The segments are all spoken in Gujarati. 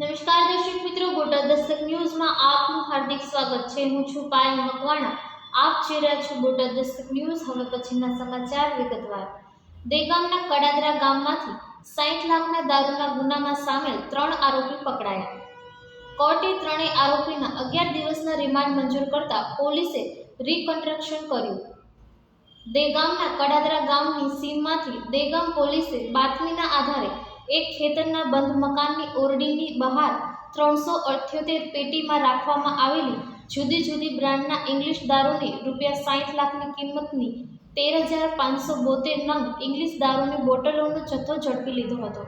નમસ્કાર દર્શક મિત્રો, ગોટા દસ્તક ન્યૂઝમાં આપનું હાર્દિક સ્વાગત છે. હું છું પાયલ મકવાણા. આપ જોઈ રહ્યા છો ગોટા દસ્તક ન્યૂઝ. હવે પછીના સમાચાર વિગતવાર. દેગામના કડાદરા ગામમાંથી સાઠ લાખના દારૂના ગુનામાં સામેલ ત્રણ આરોપી પકડાયા. કોર્ટે ત્રણેય આરોપીના અગિયાર દિવસના રિમાન્ડ મંજૂર કરતા પોલીસે રિકન્સ્ટ્રક્શન કર્યું. દેગામના કડાદરા ગામની સીમમાંથી દેગામ પોલીસે બાતમીના આધારે એક ખેતરના બંધ મકાનની ઓરડીની બહાર ત્રણસો અઠ્યોતેર પેટીમાં રાખવામાં આવેલી જુદી જુદી બ્રાન્ડના ઇંગ્લિશ દારૂની રૂપિયા સાઠ લાખની કિંમતની તેર હજાર પાંચસો બોતેર નંગ ઇંગ્લિશ દારૂની બોટલોનો જથ્થો ઝડપી લીધો હતો.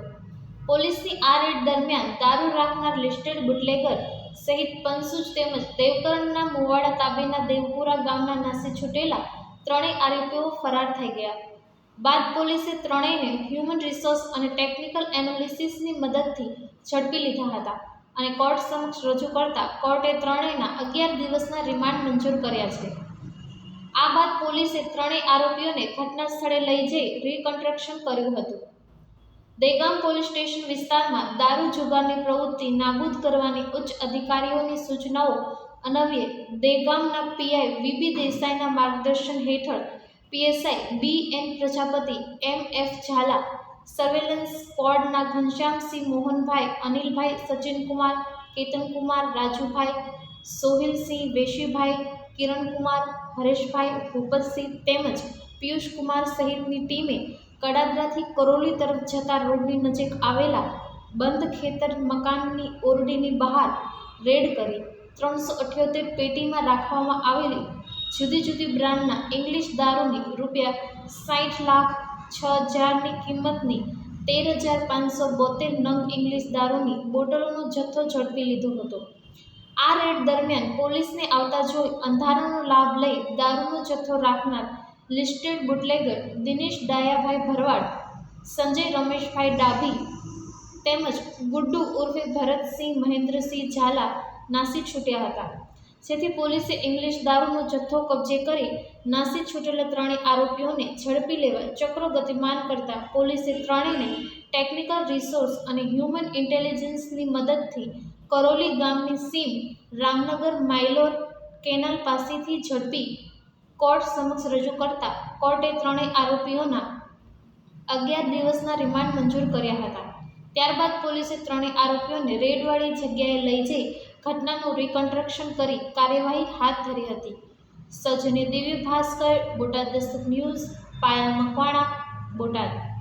પોલીસની આ રેડ દરમિયાન દારૂ રાખનાર લિસ્ટેડ બુટલેગર સહિત પંસુજ તેમજ દેવકરણના મુવાડા તાબેના દેવપુરા ગામના નાસી છૂટેલા ત્રણેય આરોપીઓ ફરાર થઈ ગયા. બાદ પોલીસે ત્રણેયને હ્યુમન રિસોર્સ અને ટેકનિકલ એનાલિસિસની મદદથી ઝડપી લીધા હતા અને કોર્ટ સમક્ષ રજૂ કરતા કોર્ટે ત્રણેયના અગિયાર દિવસના રિમાન્ડ મંજૂર કર્યા છે. આ બાદ પોલીસે ત્રણેય આરોપીઓને ઘટના સ્થળે લઈ જઈ રિકન્સ્ટ્રક્શન કર્યું હતું. દેગામ પોલીસ સ્ટેશન વિસ્તારમાં દારૂ જુગારની પ્રવૃત્તિ નાબૂદ કરવાની ઉચ્ચ અધિકારીઓની સૂચનાઓ અનવ્યે દેગામના પીઆઈ વીબી દેસાઈના માર્ગદર્શન હેઠળ PSI B N Prajapati M F Zala, surveillance સ્ક્વોડના Ghanshyamsinh Mohanbhai, Anilbhai Sachinkumar, Ketankumar Rajubhai, Sohilsinh Veshibhai, Kirankumar, Hareshbhai Bhupatsinh તેમજ પિયુષકુમાર સહિતની ટીમે કડાદરાથી કરોલી તરફ જતા રોડની નજીક આવેલા બંધ ખેતર મકાનની ઓરડીની બહાર રેડ કરી ત્રણસો અઠ્યોતેર પેટીમાં રાખવામાં આવેલી જુદી જુદી બ્રાન્ડના ઇંગ્લિશ દારૂની રૂપિયા સાઠ લાખ છ હજારની કિંમતની તેર હજાર પાંચસો બોતેર નંગ ઇંગ્લિશ દારૂની બોટલોનો જથ્થો ઝડપી લીધો હતો. આ રેડ દરમિયાન પોલીસને આવતા જોઈ અંધારાનો લાભ લઈ દારૂનો જથ્થો રાખનાર લિસ્ટેડ બુટલેગર દિનેશ ડાયાભાઈ ભરવાડ, સંજય રમેશભાઈ ડાભી તેમજ ગુડ્ડુ ઉર્ફે ભરતસિંહ મહેન્દ્રસિંહ ઝાલા નાસી છૂટ્યા હતા. જેથી પોલીસે ઇંગ્લિશ દારૂનો જથ્થો કબજે કરી નાસી છૂટેલા ત્રણેય આરોપીઓને ઝડપી લેવા ચક્રો ગતિમાન કરતા પોલીસે ત્રણેયને ટેકનિકલ રિસોર્સ અને હ્યુમન ઇન્ટેલિજન્સની મદદથી કરોલી ગામની સીમ રામનગર માઇલોર કેનાલ પાસેથી ઝડપી કોર્ટ સમક્ષ રજૂ કરતા કોર્ટે ત્રણેય આરોપીઓના અગિયાર દિવસના રિમાન્ડ મંજૂર કર્યા હતા. ત્યારબાદ પોલીસે ત્રણેય આરોપીઓને રેડવાળી જગ્યાએ લઈ જઈ ઘટનાનું રિકન્સ્ટ્રક્શન કરી કાર્યવાહી હાથ ધરી હતી. સજની દિવ્ય ભાસ્કર, બોટાદ દસ્તક ન્યૂઝ પાયલ મકવાણા, બોટાદ.